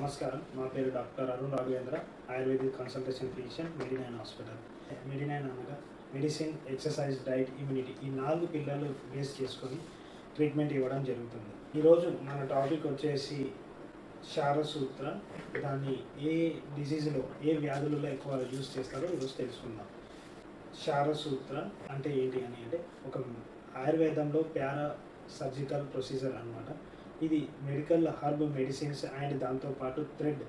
నమస్కారం. నా పేరు doctor Arun Raghavendra ayurvedic consultation physician Medinine hospital. Medinine అనగా మెడిసిన్ ఎక్సర్సైజ్ డైట్ ఇమ్యూనిటీ ఈ నాలుగు పిల్లలు బేస్ చేసుకొని ట్రీట్మెంట్ ఇవ్వడం జరుగుతుంది. ఈరోజు మన టాపిక్ వచ్చేసి శారసూత్ర. దాన్ని ఏ డిసీజ్లో ఏ వ్యాధులలో ఎక్కువ యూజ్ చేస్తారో ఈరోజు తెలుసుకుందాం. శారసూత్ర అంటే ఏంటి అని అంటే ఒక ఆయుర్వేదంలో ప్యారా సర్జికల్ ప్రొసీజర్ అన్నమాట. ఇది మెడికల్ హర్బ్ మెడిసిన్స్ అండ్ దాంతోపాటు థ్రెడ్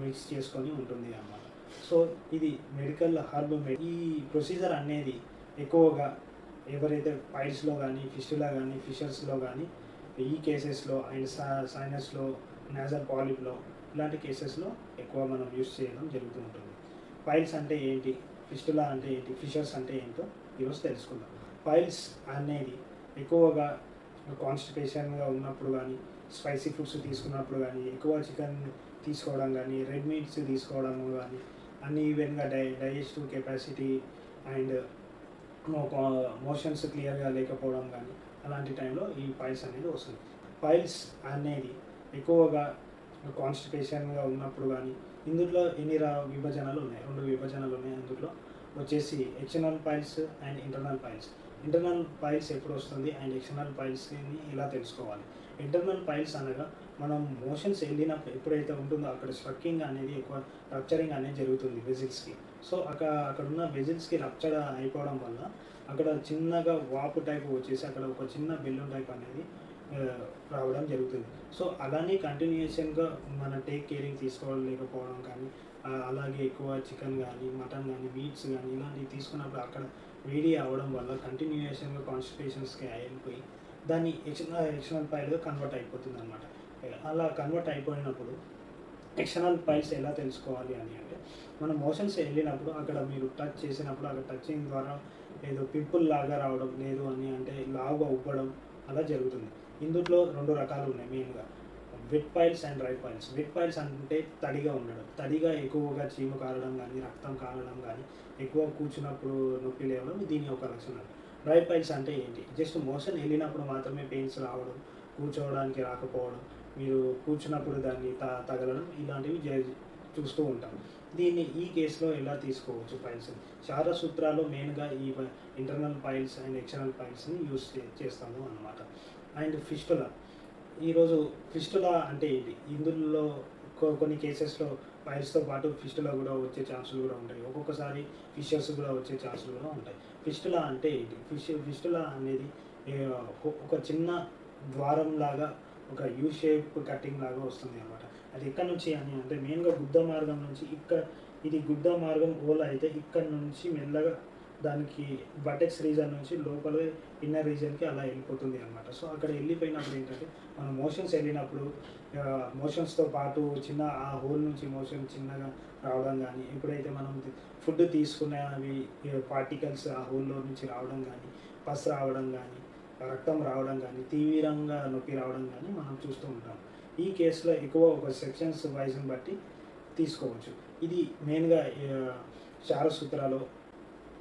మిక్స్ చేసుకొని ఉంటుంది అన్నమాట. సో ఇది మెడికల్ హర్బ్ ఈ ప్రొసీజర్ అనేది ఎక్కువగా ఎవరైతే పైల్స్లో కానీ ఫిష్లో కానీ ఫిషర్స్లో కానీ ఈ కేసెస్లో అండ్ సైనస్లో నేజల్ పాలిప్లో ఇలాంటి కేసెస్లో ఎక్కువ మనం యూస్ చేయడం జరుగుతూ ఉంటుంది. పైల్స్ అంటే ఏంటి? ఫిస్టులా అంటే ఏంటి? ఫిషర్స్ అంటే ఏంటో ఈరోజు తెలుసుకుందాం. పైల్స్ అనేది ఎక్కువగా కాన్స్టిపేషన్గా ఉన్నప్పుడు కానీ స్పైసీ ఫుడ్స్ తీసుకున్నప్పుడు కానీ ఎక్కువ చికెన్ తీసుకోవడం కానీ రెడ్ మీట్స్ తీసుకోవడం కానీ అన్ని ఈవెన్గా డై డైజెస్టివ్ కెపాసిటీ అండ్ మోషన్స్ క్లియర్గా లేకపోవడం కానీ అలాంటి టైంలో ఈ పైల్స్ అనేది వస్తుంది. పైల్స్ అనేది ఎక్కువగా కాన్స్టిపేషన్గా ఉన్నప్పుడు కానీ ఇందులో ఎన్ని రా విభజనలు ఉన్నాయి? రెండు విభజనలు ఉన్నాయి అందులో. వచ్చేసి external piles and internal piles. Internal piles ఎప్పుడు వస్తుంది అండ్ ఎక్స్టర్నల్ పైల్స్ని ఎలా తెలుసుకోవాలి? ఇంటర్నల్ పైల్స్ అనగా మనం మోషన్స్ వెళ్ళినప్పుడు ఎప్పుడైతే ఉంటుందో అక్కడ స్ట్రక్కింగ్ అనేది ఎక్కువ రప్చరింగ్ అనేది జరుగుతుంది వెజిల్స్కి సో అక్కడ అక్కడ ఉన్న వెజిల్స్కి రప్చర్ అయిపోవడం వల్ల అక్కడ చిన్నగా వాపు టైప్ వచ్చేసి అక్కడ ఒక చిన్న బెలూన్ టైప్ అనేది uh, రావడం జరుగుతుంది. సో అలానే కంటిన్యూషన్గా మన టేక్ కేరింగ్ తీసుకోలేకపోవడం కానీ అలాగే ఎక్కువ చికెన్ కానీ మటన్ కానీ మీట్స్ కానీ ఇలాంటివి తీసుకున్నప్పుడు అక్కడ వేడి అవ్వడం వల్ల కంటిన్యూషన్గా కాన్స్టిపేషన్స్కి అయిపోయి దాన్ని ఎక్స్టర్నల్ ఎక్స్టర్నల్ పైల్గా కన్వర్ట్ అయిపోతుంది అనమాట అలా కన్వర్ట్ అయిపోయినప్పుడు ఎక్స్టర్నల్ పైల్స్ ఎలా తెలుసుకోవాలి అని అంటే మనం మోషన్స్ వెళ్ళినప్పుడు అక్కడ మీరు టచ్ చేసినప్పుడు అక్కడ టచింగ్ ద్వారా ఏదో పింపుల్ లాగా రావడం లేదు అని అంటే లావుగా ఉబ్బడం అలా జరుగుతుంది. ఇందులో రెండు రకాలు ఉన్నాయి మెయిన్గా wet piles and dry piles wet piles అంటే తడిగా ఉండడం. తడిగా ఎక్కువగా చీము కారడం కానీ రక్తం కారడం కానీ ఎక్కువ కూర్చున్నప్పుడు నొప్పి లేవడం దీని ఒక లక్షణం. డ్రై పైల్స్ అంటే ఏంటి? జస్ట్ మోషన్ వెళ్ళినప్పుడు మాత్రమే పెయిన్స్ రావడం కూర్చోవడానికి రాకపోవడం మీరు కూర్చున్నప్పుడు దాన్ని త తగలడం ఇలాంటివి జ- చూస్తూ ఉంటాం. దీన్ని ఈ కేసులో ఎలా తీసుకోవచ్చు పైల్స్ శారసూత్రాలు మెయిన్గా ఈ ఇంటర్నల్ పైల్స్ అండ్ ఎక్స్టర్నల్ పైల్స్ని యూస్ చేస్తాము అన్నమాట. And fistula. ఈరోజు ఫిస్టులా అంటే ఇది ఇందులో కొన్ని కేసెస్లో వైరస్తో పాటు ఫిస్టులా కూడా వచ్చే ఛాన్సులు కూడా ఉంటాయి. ఒక్కొక్కసారి ఫిషర్స్ కూడా వచ్చే ఛాన్సులు కూడా ఉంటాయి. ఫిస్టులా అంటే ఇది ఫిష్ ఫిస్టులా అనేది ఒక- ఒక చిన్న ద్వారం లాగా ఒక యూ షేప్ కటింగ్ లాగా వస్తుంది అనమాట అది ఎక్కడి నుంచి అని అంటే మెయిన్గా గుద్ద మార్గం నుంచి ఇక్కడ ఇది గుద్ద మార్గం ఓల అయితే ఇక్కడ నుంచి మెల్లగా దానికి బటెక్స్ రీజన్ నుంచి లోపల ఇన్నర్ రీజన్కి అలా వెళ్ళిపోతుంది అనమాట సో అక్కడ వెళ్ళిపోయినప్పుడు ఏంటంటే మనం మోషన్స్ వెళ్ళినప్పుడు మోషన్స్తో పాటు చిన్న ఆ హోల్ నుంచి మోషన్ చిన్నగా రావడం కానీ ఎప్పుడైతే మనం ఫుడ్ తీసుకున్నవి పార్టికల్స్ ఆ హోల్లో నుంచి రావడం కానీ పస్ రావడం కానీ రక్తం రావడం కానీ తీవ్రంగా నొప్పి రావడం కానీ మనం చూస్తూ ఉంటాం. ఈ కేసులో ఎక్కువ ఒక సెక్షన్స్ వైజ్ని బట్టి తీసుకోవచ్చు. ఇది మెయిన్గా శారసూత్రాలు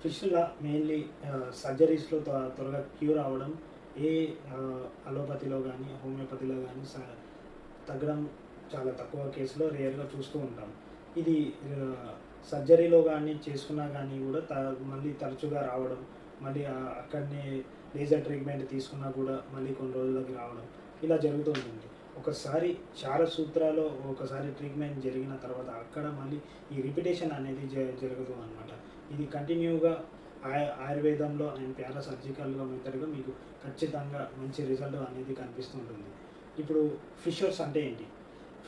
ఫిష్లా మెయిన్లీ సర్జరీస్లో త్వరగా క్యూర్ అవ్వడం ఏ అలోపతిలో కానీ హోమియోపతిలో కానీ తగ్గడం చాలా తక్కువ కేసులో రేర్గా చూస్తూ ఉంటాం. ఇది సర్జరీలో కానీ చేసుకున్నా కానీ కూడా త మళ్ళీ తరచుగా రావడం మళ్ళీ అక్కడనే లేజర్ ట్రీట్మెంట్ తీసుకున్నా కూడా మళ్ళీ కొన్ని రోజులకి రావడం ఇలా జరుగుతూ ఉంటుంది. ఒకసారి చార సూత్రాలు ఒకసారి ట్రీట్మెంట్ జరిగిన తర్వాత అక్కడ మళ్ళీ ఈ రిపిటేషన్ అనేది జ- అనమాట ఇది కంటిన్యూగా ఆయుర్వేదంలో అండ్ ప్యారా సర్జికల్గా మెథడ్గా మీకు ఖచ్చితంగా మంచి రిజల్ట్ అనేది కనిపిస్తుంటుంది. ఇప్పుడు ఫిషర్స్ అంటే ఏంటి?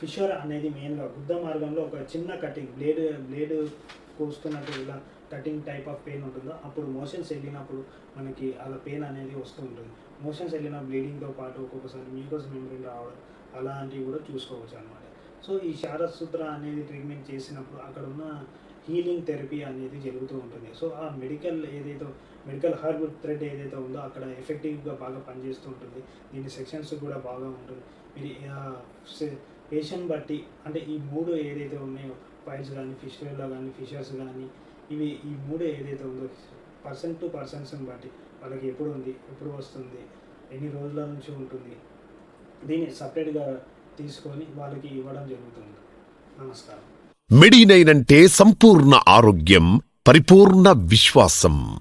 ఫిషర్ అనేది మెయిన్గా గుద్ద మార్గంలో ఒక చిన్న కటింగ్ బ్లేడ్ బ్లేడ్ కోస్తున్నట్టు ఇలా కటింగ్ టైప్ ఆఫ్ పెయిన్ ఉంటుందో అప్పుడు మోషన్స్ వెళ్ళినప్పుడు మనకి అలా పెయిన్ అనేది వస్తూ ఉంటుంది. మోషన్స్ వెళ్ళిన బ్లీడింగ్తో పాటు ఒక్కొక్కసారి మ్యూకస్ మెమరీ రావడం అలాంటివి కూడా చూసుకోవచ్చు అనమాట సో ఈ శారసూత్ర అనేది ట్రీట్మెంట్ చేసినప్పుడు అక్కడ ఉన్న హీలింగ్ థెరపీ అనేది జరుగుతూ ఉంటుంది. సో ఆ మెడికల్ ఏదైతే మెడికల్ హర్బ్ థ్రెడ్ ఏదైతే ఉందో అక్కడ ఎఫెక్టివ్గా బాగా పనిచేస్తూ ఉంటుంది. దీని సెక్షన్స్ కూడా బాగా ఉంటుంది. మీరు పేషెంట్ బట్టి అంటే ఈ మూడు ఏదైతే ఉన్నాయో ఫైల్స్ కానీ ఫిషర్లో కానీ ఫిషర్స్ కానీ ఇవి ఈ మూడు ఏదైతే ఉందో పర్సన్ టు పర్సన్స్ని బట్టి వాళ్ళకి ఎప్పుడు ఉంది ఎప్పుడు వస్తుంది ఎన్ని రోజుల నుంచి ఉంటుంది దీన్ని సపరేట్గా తీసుకొని వాళ్ళకి ఇవ్వడం జరుగుతుంది. నమస్కారం. మెడినైన్ అంటే సంపూర్ణ ఆరోగ్యం పరిపూర్ణ విశ్వాసం.